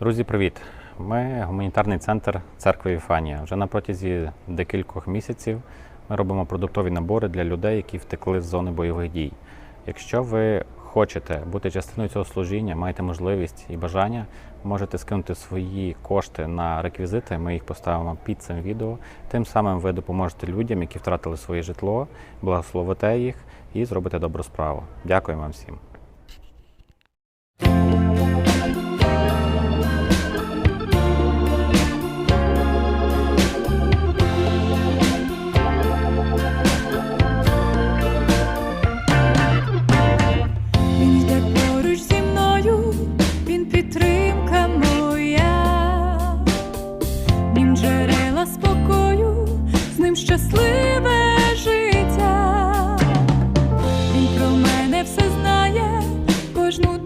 Друзі, привіт! Ми гуманітарний центр церкви Віфанія. Вже на протязі декількох місяців ми робимо продуктові набори для людей, які втекли з зони бойових дій. Якщо ви хочете бути частиною цього служіння, маєте можливість і бажання, можете скинути свої кошти на реквізити. Ми їх поставимо під цим відео. Тим самим ви допоможете людям, які втратили своє житло, благословите їх і зробите добру справу. Дякую вам всім. ним щасливе життя, він про мене все знає, кожну.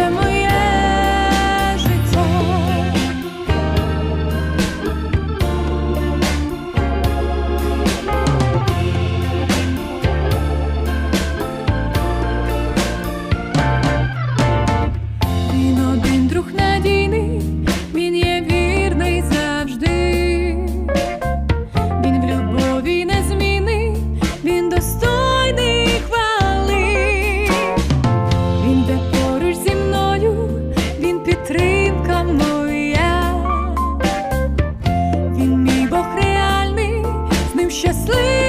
fais-moi sleep.